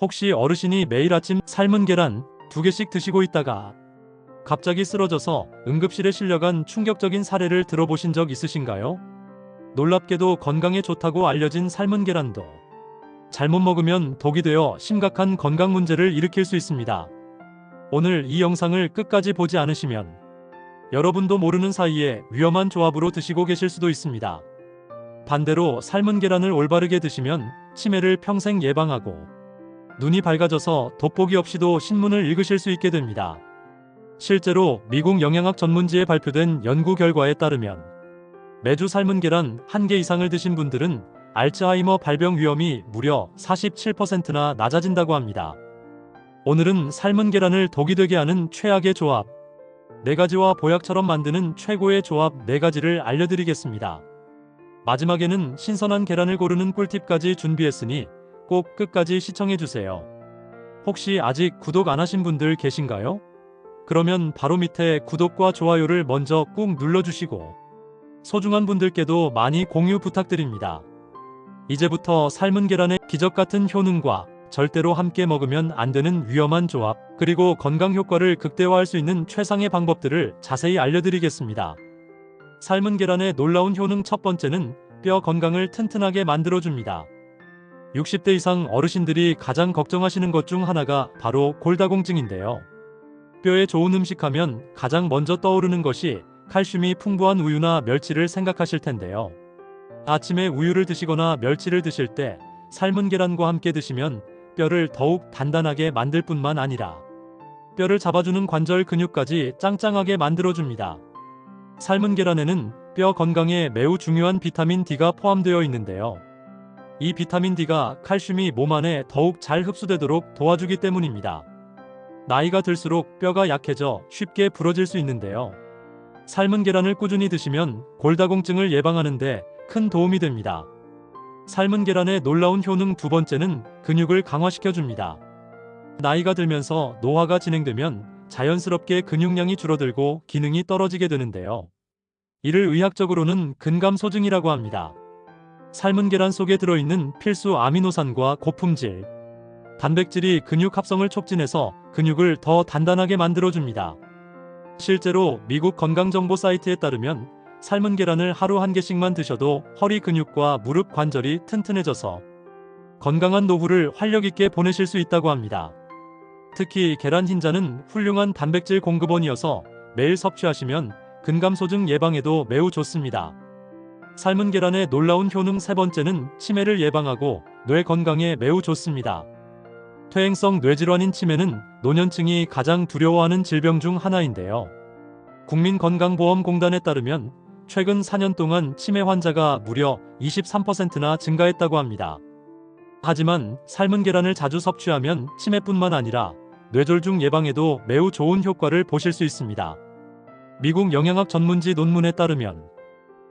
혹시 어르신이 매일 아침 삶은 계란 두 개씩 드시고 있다가 갑자기 쓰러져서 응급실에 실려간 충격적인 사례를 들어보신 적 있으신가요? 놀랍게도 건강에 좋다고 알려진 삶은 계란도 잘못 먹으면 독이 되어 심각한 건강 문제를 일으킬 수 있습니다. 오늘 이 영상을 끝까지 보지 않으시면 여러분도 모르는 사이에 위험한 조합으로 드시고 계실 수도 있습니다. 반대로 삶은 계란을 올바르게 드시면 치매를 평생 예방하고 눈이 밝아져서 돋보기 없이도 신문을 읽으실 수 있게 됩니다. 실제로 미국 영양학 전문지에 발표된 연구 결과에 따르면 매주 삶은 계란 한개 이상을 드신 분들은 알츠하이머 발병 위험이 무려 47%나 낮아진다고 합니다. 오늘은 삶은 계란을 독이 되게 하는 최악의 조합, 네 가지와 보약처럼 만드는 최고의 조합 네 가지를 알려드리겠습니다. 마지막에는 신선한 계란을 고르는 꿀팁까지 준비했으니 꼭 끝까지 시청해주세요. 혹시 아직 구독 안 하신 분들 계신가요? 그러면 바로 밑에 구독과 좋아요를 먼저 꾹 눌러주시고 소중한 분들께도 많이 공유 부탁드립니다. 이제부터 삶은 계란의 기적 같은 효능과 절대로 함께 먹으면 안 되는 위험한 조합, 그리고 건강 효과를 극대화할 수 있는 최상의 방법들을 자세히 알려드리겠습니다. 삶은 계란의 놀라운 효능 첫 번째는 뼈 건강을 튼튼하게 만들어줍니다. 60대 이상 어르신들이 가장 걱정하시는 것 중 하나가 바로 골다공증인데요. 뼈에 좋은 음식 하면 가장 먼저 떠오르는 것이 칼슘이 풍부한 우유나 멸치를 생각하실 텐데요. 아침에 우유를 드시거나 멸치를 드실 때 삶은 계란과 함께 드시면 뼈를 더욱 단단하게 만들 뿐만 아니라 뼈를 잡아주는 관절 근육까지 짱짱하게 만들어줍니다. 삶은 계란에는 뼈 건강에 매우 중요한 비타민 D가 포함되어 있는데요. 이 비타민 D가 칼슘이 몸 안에 더욱 잘 흡수되도록 도와주기 때문입니다. 나이가 들수록 뼈가 약해져 쉽게 부러질 수 있는데요. 삶은 계란을 꾸준히 드시면 골다공증을 예방하는데 큰 도움이 됩니다. 삶은 계란의 놀라운 효능 두 번째는 근육을 강화시켜 줍니다. 나이가 들면서 노화가 진행되면 자연스럽게 근육량이 줄어들고 기능이 떨어지게 되는데요. 이를 의학적으로는 근감소증이라고 합니다. 삶은 계란 속에 들어있는 필수 아미노산과 고품질, 단백질이 근육 합성을 촉진해서 근육을 더 단단하게 만들어줍니다. 실제로 미국 건강정보 사이트에 따르면 삶은 계란을 하루 한 개씩만 드셔도 허리 근육과 무릎 관절이 튼튼해져서 건강한 노후를 활력 있게 보내실 수 있다고 합니다. 특히 계란 흰자는 훌륭한 단백질 공급원이어서 매일 섭취하시면 근감소증 예방에도 매우 좋습니다. 삶은 계란의 놀라운 효능 세 번째는 치매를 예방하고 뇌 건강에 매우 좋습니다. 퇴행성 뇌질환인 치매는 노년층이 가장 두려워하는 질병 중 하나인데요. 국민건강보험공단에 따르면 최근 4년 동안 치매 환자가 무려 23%나 증가했다고 합니다. 하지만 삶은 계란을 자주 섭취하면 치매뿐만 아니라 뇌졸중 예방에도 매우 좋은 효과를 보실 수 있습니다. 미국 영양학 전문지 논문에 따르면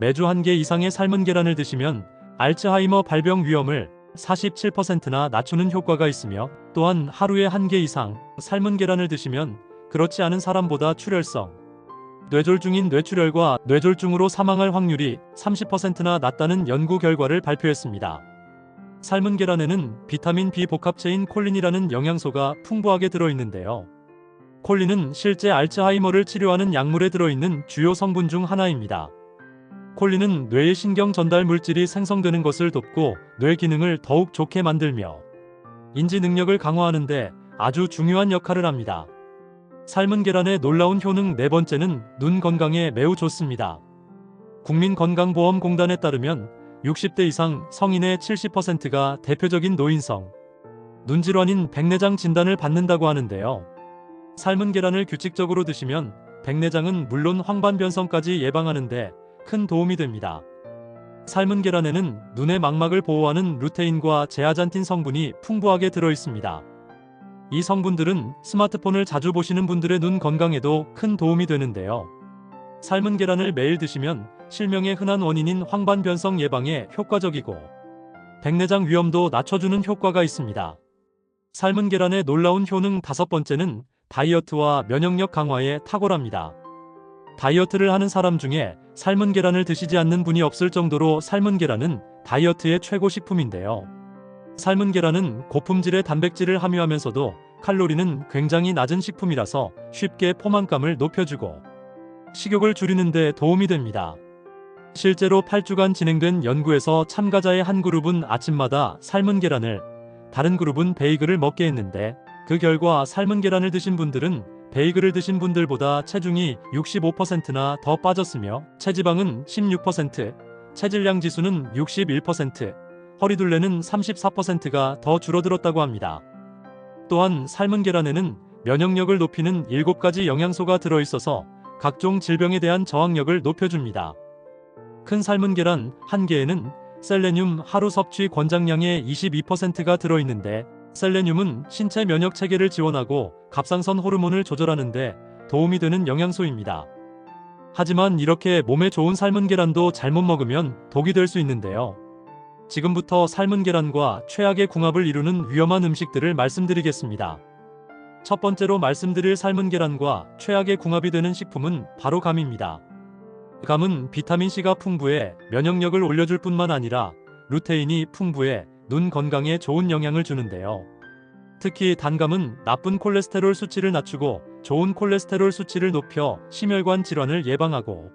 매주 한 개 이상의 삶은 계란을 드시면 알츠하이머 발병 위험을 47%나 낮추는 효과가 있으며 또한 하루에 한 개 이상 삶은 계란을 드시면 그렇지 않은 사람보다 출혈성, 뇌졸중인 뇌출혈과 뇌졸중으로 사망할 확률이 30%나 낮다는 연구 결과를 발표했습니다. 삶은 계란에는 비타민 B 복합체인 콜린이라는 영양소가 풍부하게 들어있는데요. 콜린은 실제 알츠하이머를 치료하는 약물에 들어있는 주요 성분 중 하나입니다. 콜린은 뇌의 신경 전달 물질이 생성되는 것을 돕고 뇌 기능을 더욱 좋게 만들며 인지 능력을 강화하는 데 아주 중요한 역할을 합니다. 삶은 계란의 놀라운 효능 네 번째는 눈 건강에 매우 좋습니다. 국민건강보험공단에 따르면 60대 이상 성인의 70%가 대표적인 노인성, 눈질환인 백내장 진단을 받는다고 하는데요. 삶은 계란을 규칙적으로 드시면 백내장은 물론 황반변성까지 예방하는데 큰 도움이 됩니다. 삶은 계란에는 눈의 망막을 보호하는 루테인과 제아잔틴 성분이 풍부하게 들어 있습니다. 이 성분들은 스마트폰을 자주 보시는 분들의 눈 건강에도 큰 도움이 되는데요. 삶은 계란을 매일 드시면 실명의 흔한 원인인 황반 변성 예방에 효과적이고 백내장 위험도 낮춰주는 효과가 있습니다. 삶은 계란의 놀라운 효능 다섯 번째는 다이어트와 면역력 강화에 탁월합니다. 다이어트를 하는 사람 중에 삶은 계란을 드시지 않는 분이 없을 정도로 삶은 계란은 다이어트의 최고 식품인데요. 삶은 계란은 고품질의 단백질을 함유하면서도 칼로리는 굉장히 낮은 식품이라서 쉽게 포만감을 높여주고 식욕을 줄이는 데 도움이 됩니다. 실제로 8주간 진행된 연구에서 참가자의 한 그룹은 아침마다 삶은 계란을, 다른 그룹은 베이글을 먹게 했는데 그 결과 삶은 계란을 드신 분들은 베이글을 드신 분들보다 체중이 65%나 더 빠졌으며 체지방은 16%, 체질량 지수는 61%, 허리둘레는 34%가 더 줄어들었다고 합니다. 또한 삶은 계란에는 면역력을 높이는 7가지 영양소가 들어있어서 각종 질병에 대한 저항력을 높여줍니다. 큰 삶은 계란 한 개에는 셀레늄 하루 섭취 권장량의 22%가 들어있는데 셀레늄은 신체 면역 체계를 지원하고 갑상선 호르몬을 조절하는데 도움이 되는 영양소입니다. 하지만 이렇게 몸에 좋은 삶은 계란도 잘못 먹으면 독이 될 수 있는데요. 지금부터 삶은 계란과 최악의 궁합을 이루는 위험한 음식들을 말씀드리겠습니다. 첫 번째로 말씀드릴 삶은 계란과 최악의 궁합이 되는 식품은 바로 감입니다. 감은 비타민C가 풍부해 면역력을 올려줄 뿐만 아니라 루테인이 풍부해 눈 건강에 좋은 영향을 주는데요. 특히 단감은 나쁜 콜레스테롤 수치를 낮추고 좋은 콜레스테롤 수치를 높여 심혈관 질환을 예방하고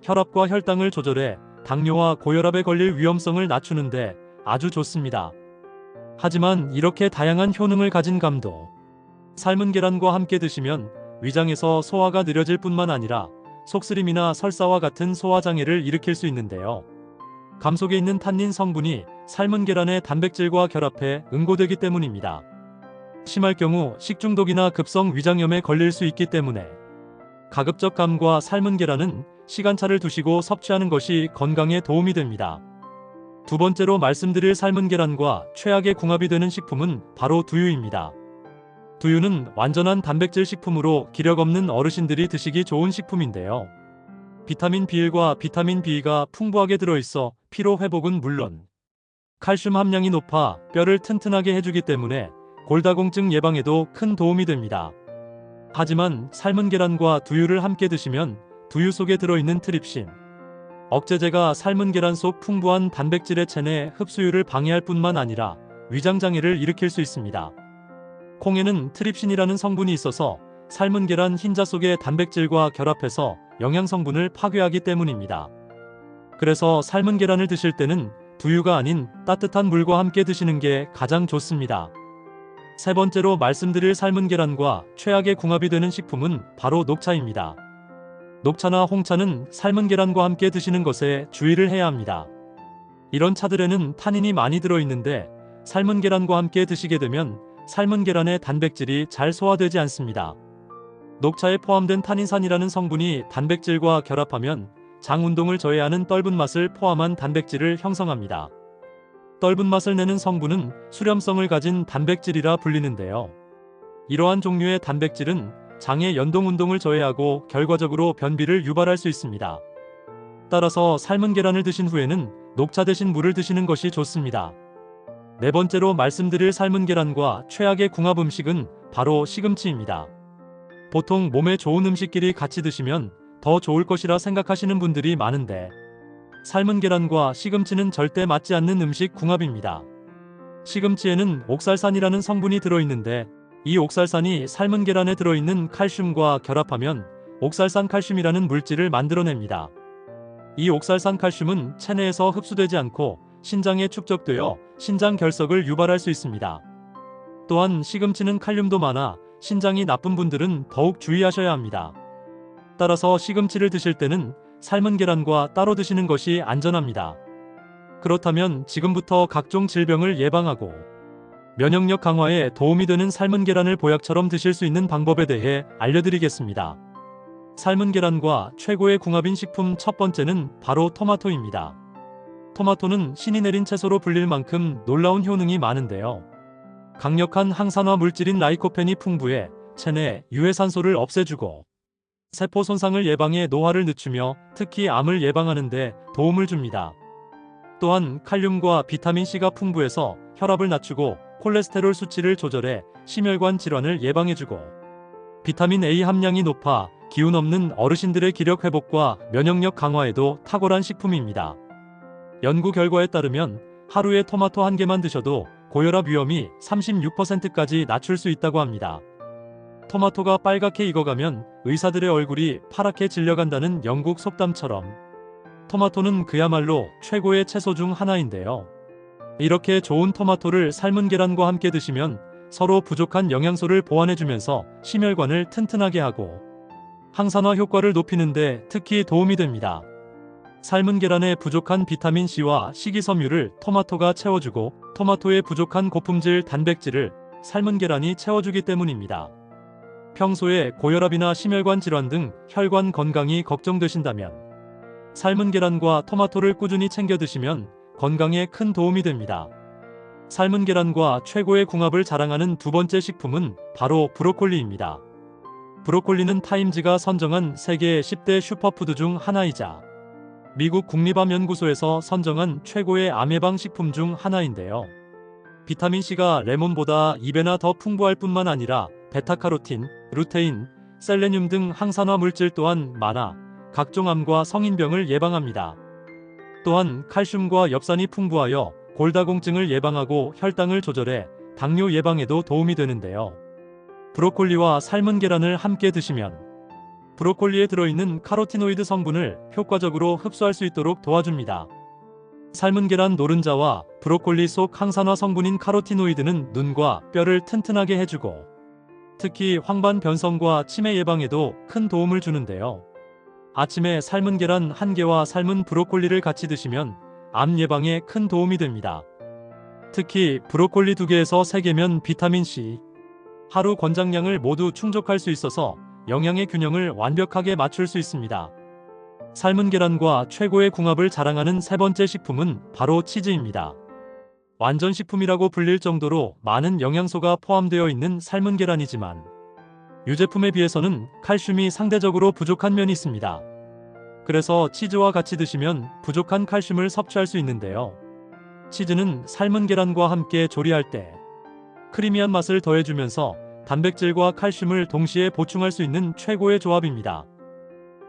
혈압과 혈당을 조절해 당뇨와 고혈압에 걸릴 위험성을 낮추는데 아주 좋습니다. 하지만 이렇게 다양한 효능을 가진 감도 삶은 계란과 함께 드시면 위장에서 소화가 느려질 뿐만 아니라 속쓰림이나 설사와 같은 소화장애를 일으킬 수 있는데요. 감 속에 있는 탄닌 성분이 삶은 계란의 단백질과 결합해 응고되기 때문입니다. 심할 경우 식중독이나 급성 위장염에 걸릴 수 있기 때문에 가급적 감과 삶은 계란은 시간차를 두시고 섭취하는 것이 건강에 도움이 됩니다. 두 번째로 말씀드릴 삶은 계란과 최악의 궁합이 되는 식품은 바로 두유입니다. 두유는 완전한 단백질 식품으로 기력 없는 어르신들이 드시기 좋은 식품인데요. 비타민 B1과 비타민 B가 풍부하게 들어있어 피로 회복은 물론 칼슘 함량이 높아 뼈를 튼튼하게 해주기 때문에 골다공증 예방에도 큰 도움이 됩니다. 하지만 삶은 계란과 두유를 함께 드시면 두유 속에 들어있는 트립신, 억제제가 삶은 계란 속 풍부한 단백질의 체내 흡수율을 방해할 뿐만 아니라 위장장애를 일으킬 수 있습니다. 콩에는 트립신이라는 성분이 있어서 삶은 계란 흰자 속의 단백질과 결합해서 영양 성분을 파괴하기 때문입니다. 그래서 삶은 계란을 드실 때는 두유가 아닌 따뜻한 물과 함께 드시는 게 가장 좋습니다. 세 번째로 말씀드릴 삶은 계란과 최악의 궁합이 되는 식품은 바로 녹차입니다. 녹차나 홍차는 삶은 계란과 함께 드시는 것에 주의를 해야 합니다. 이런 차들에는 타닌이 많이 들어있는데 삶은 계란과 함께 드시게 되면 삶은 계란의 단백질이 잘 소화되지 않습니다. 녹차에 포함된 타닌산이라는 성분이 단백질과 결합하면 장 운동을 저해하는 떫은 맛을 포함한 단백질을 형성합니다. 떫은 맛을 내는 성분은 수렴성을 가진 단백질이라 불리는데요. 이러한 종류의 단백질은 장의 연동 운동을 저해하고 결과적으로 변비를 유발할 수 있습니다. 따라서 삶은 계란을 드신 후에는 녹차 대신 물을 드시는 것이 좋습니다. 네 번째로 말씀드릴 삶은 계란과 최악의 궁합 음식은 바로 시금치입니다. 보통 몸에 좋은 음식끼리 같이 드시면 더 좋을 것이라 생각하시는 분들이 많은데 삶은 계란과 시금치는 절대 맞지 않는 음식 궁합입니다. 시금치에는 옥살산이라는 성분이 들어있는데 이 옥살산이 삶은 계란에 들어있는 칼슘과 결합하면 옥살산 칼슘이라는 물질을 만들어냅니다. 이 옥살산 칼슘은 체내에서 흡수되지 않고 신장에 축적되어 신장 결석을 유발할 수 있습니다. 또한 시금치는 칼륨도 많아 신장이 나쁜 분들은 더욱 주의하셔야 합니다. 따라서 시금치를 드실 때는 삶은 계란과 따로 드시는 것이 안전합니다. 그렇다면 지금부터 각종 질병을 예방하고 면역력 강화에 도움이 되는 삶은 계란을 보약처럼 드실 수 있는 방법에 대해 알려드리겠습니다. 삶은 계란과 최고의 궁합인 식품 첫 번째는 바로 토마토입니다. 토마토는 신이 내린 채소로 불릴 만큼 놀라운 효능이 많은데요. 강력한 항산화 물질인 라이코펜이 풍부해 체내 유해산소를 없애주고 세포 손상을 예방해 노화를 늦추며 특히 암을 예방하는 데 도움을 줍니다. 또한 칼륨과 비타민C가 풍부해서 혈압을 낮추고 콜레스테롤 수치를 조절해 심혈관 질환을 예방해주고 비타민 A 함량이 높아 기운 없는 어르신들의 기력 회복과 면역력 강화에도 탁월한 식품입니다. 연구 결과에 따르면 하루에 토마토 한 개만 드셔도 고혈압 위험이 36%까지 낮출 수 있다고 합니다. 토마토가 빨갛게 익어가면 의사들의 얼굴이 파랗게 질려간다는 영국 속담처럼 토마토는 그야말로 최고의 채소 중 하나인데요. 이렇게 좋은 토마토를 삶은 계란과 함께 드시면 서로 부족한 영양소를 보완해주면서 심혈관을 튼튼하게 하고 항산화 효과를 높이는데 특히 도움이 됩니다. 삶은 계란에 부족한 비타민 C와 식이섬유를 토마토가 채워주고 토마토에 부족한 고품질 단백질을 삶은 계란이 채워주기 때문입니다. 평소에 고혈압이나 심혈관 질환 등 혈관 건강이 걱정되신다면 삶은 계란과 토마토를 꾸준히 챙겨 드시면 건강에 큰 도움이 됩니다. 삶은 계란과 최고의 궁합을 자랑하는 두 번째 식품은 바로 브로콜리입니다. 브로콜리는 타임즈가 선정한 세계 10대 슈퍼푸드 중 하나이자 미국 국립암연구소에서 선정한 최고의 암 예방 식품 중 하나인데요. 비타민C가 레몬보다 2배나 더 풍부할 뿐만 아니라 베타카로틴, 루테인, 셀레늄 등 항산화 물질 또한 많아 각종 암과 성인병을 예방합니다. 또한 칼슘과 엽산이 풍부하여 골다공증을 예방하고 혈당을 조절해 당뇨 예방에도 도움이 되는데요. 브로콜리와 삶은 계란을 함께 드시면 브로콜리에 들어있는 카로티노이드 성분을 효과적으로 흡수할 수 있도록 도와줍니다. 삶은 계란 노른자와 브로콜리 속 항산화 성분인 카로티노이드는 눈과 뼈를 튼튼하게 해주고 특히 황반 변성과 치매 예방에도 큰 도움을 주는데요. 아침에 삶은 계란 한 개와 삶은 브로콜리를 같이 드시면 암 예방에 큰 도움이 됩니다. 특히 브로콜리 두 개에서 세 개면 비타민 C, 하루 권장량을 모두 충족할 수 있어서 영양의 균형을 완벽하게 맞출 수 있습니다. 삶은 계란과 최고의 궁합을 자랑하는 세 번째 식품은 바로 치즈입니다. 완전 식품이라고 불릴 정도로 많은 영양소가 포함되어 있는 삶은 계란이지만 유제품에 비해서는 칼슘이 상대적으로 부족한 면이 있습니다. 그래서 치즈와 같이 드시면 부족한 칼슘을 섭취할 수 있는데요. 치즈는 삶은 계란과 함께 조리할 때 크리미한 맛을 더해주면서 단백질과 칼슘을 동시에 보충할 수 있는 최고의 조합입니다.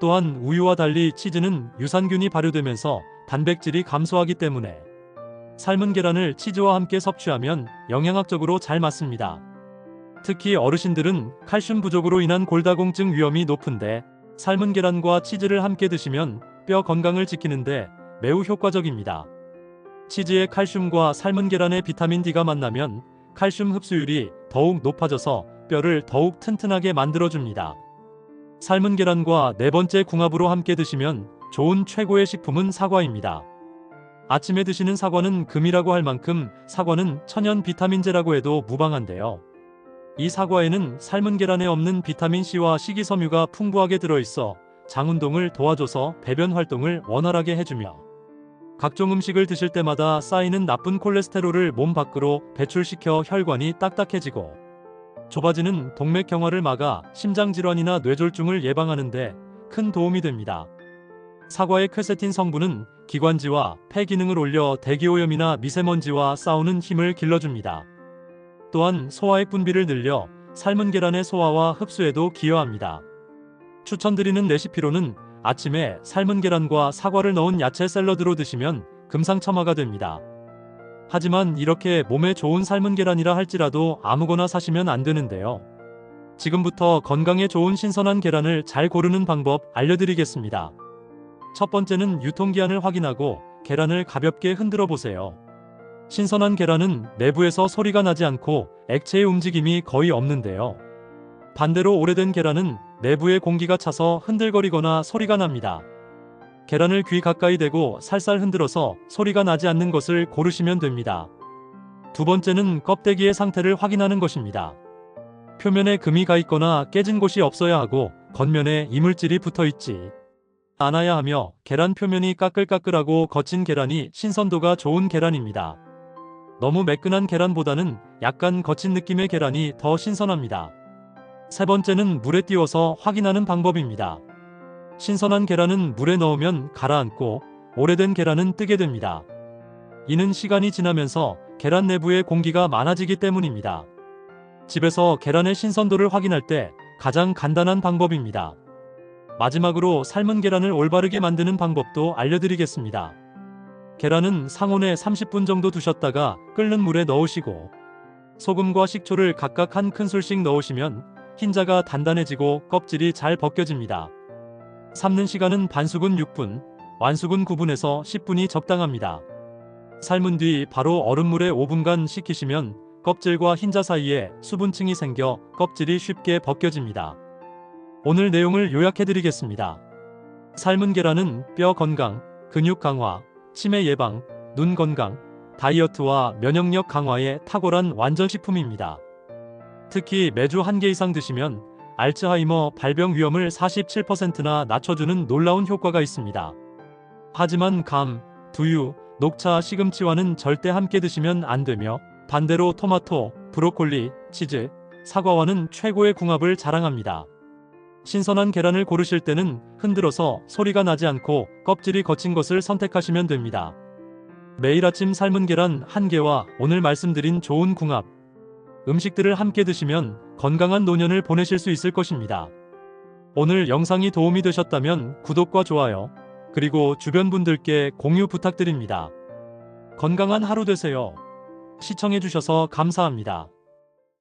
또한 우유와 달리 치즈는 유산균이 발효되면서 단백질이 감소하기 때문에 삶은 계란을 치즈와 함께 섭취하면 영양학적으로 잘 맞습니다. 특히 어르신들은 칼슘 부족으로 인한 골다공증 위험이 높은데 삶은 계란과 치즈를 함께 드시면 뼈 건강을 지키는데 매우 효과적입니다. 치즈의 칼슘과 삶은 계란의 비타민 D가 만나면 칼슘 흡수율이 더욱 높아져서 뼈를 더욱 튼튼하게 만들어줍니다. 삶은 계란과 네 번째 궁합으로 함께 드시면 좋은 최고의 식품은 사과입니다. 아침에 드시는 사과는 금이라고 할 만큼 사과는 천연 비타민제라고 해도 무방한데요. 이 사과에는 삶은 계란에 없는 비타민C와 식이섬유가 풍부하게 들어있어 장 운동을 도와줘서 배변 활동을 원활하게 해주며 각종 음식을 드실 때마다 쌓이는 나쁜 콜레스테롤을 몸 밖으로 배출시켜 혈관이 딱딱해지고 좁아지는 동맥경화를 막아 심장질환이나 뇌졸중을 예방하는데 큰 도움이 됩니다. 사과의 퀘세틴 성분은 기관지와 폐 기능을 올려 대기오염이나 미세먼지와 싸우는 힘을 길러줍니다. 또한 소화액 분비를 늘려 삶은 계란의 소화와 흡수에도 기여합니다. 추천드리는 레시피로는 아침에 삶은 계란과 사과를 넣은 야채 샐러드로 드시면 금상첨화가 됩니다. 하지만 이렇게 몸에 좋은 삶은 계란이라 할지라도 아무거나 사시면 안 되는데요. 지금부터 건강에 좋은 신선한 계란을 잘 고르는 방법 알려드리겠습니다. 첫 번째는 유통기한을 확인하고 계란을 가볍게 흔들어 보세요. 신선한 계란은 내부에서 소리가 나지 않고 액체의 움직임이 거의 없는데요. 반대로 오래된 계란은 내부에 공기가 차서 흔들거리거나 소리가 납니다. 계란을 귀 가까이 대고 살살 흔들어서 소리가 나지 않는 것을 고르시면 됩니다. 두 번째는 껍데기의 상태를 확인하는 것입니다. 표면에 금이 가 있거나 깨진 곳이 없어야 하고 겉면에 이물질이 붙어 있지 않아야 하며 계란 표면이 까끌까끌하고 거친 계란이 신선도가 좋은 계란입니다. 너무 매끈한 계란보다는 약간 거친 느낌의 계란이 더 신선합니다. 세 번째는 물에 띄워서 확인하는 방법입니다. 신선한 계란은 물에 넣으면 가라앉고 오래된 계란은 뜨게 됩니다. 이는 시간이 지나면서 계란 내부에 공기가 많아지기 때문입니다. 집에서 계란의 신선도를 확인할 때 가장 간단한 방법입니다. 마지막으로 삶은 계란을 올바르게 만드는 방법도 알려드리겠습니다. 계란은 상온에 30분 정도 두셨다가 끓는 물에 넣으시고 소금과 식초를 각각 한 큰술씩 넣으시면 흰자가 단단해지고 껍질이 잘 벗겨집니다. 삶는 시간은 반숙은 6분, 완숙은 9분에서 10분이 적당합니다. 삶은 뒤 바로 얼음물에 5분간 식히시면 껍질과 흰자 사이에 수분층이 생겨 껍질이 쉽게 벗겨집니다. 오늘 내용을 요약해 드리겠습니다. 삶은 계란은 뼈 건강, 근육 강화, 치매 예방, 눈 건강, 다이어트와 면역력 강화에 탁월한 완전식품입니다. 특히 매주 한 개 이상 드시면 알츠하이머 발병 위험을 47%나 낮춰주는 놀라운 효과가 있습니다. 하지만 감, 두유, 녹차, 시금치와는 절대 함께 드시면 안 되며 반대로 토마토, 브로콜리, 치즈, 사과와는 최고의 궁합을 자랑합니다. 신선한 계란을 고르실 때는 흔들어서 소리가 나지 않고 껍질이 거친 것을 선택하시면 됩니다. 매일 아침 삶은 계란 한 개와 오늘 말씀드린 좋은 궁합, 음식들을 함께 드시면 건강한 노년을 보내실 수 있을 것입니다. 오늘 영상이 도움이 되셨다면 구독과 좋아요, 그리고 주변 분들께 공유 부탁드립니다. 건강한 하루 되세요. 시청해주셔서 감사합니다.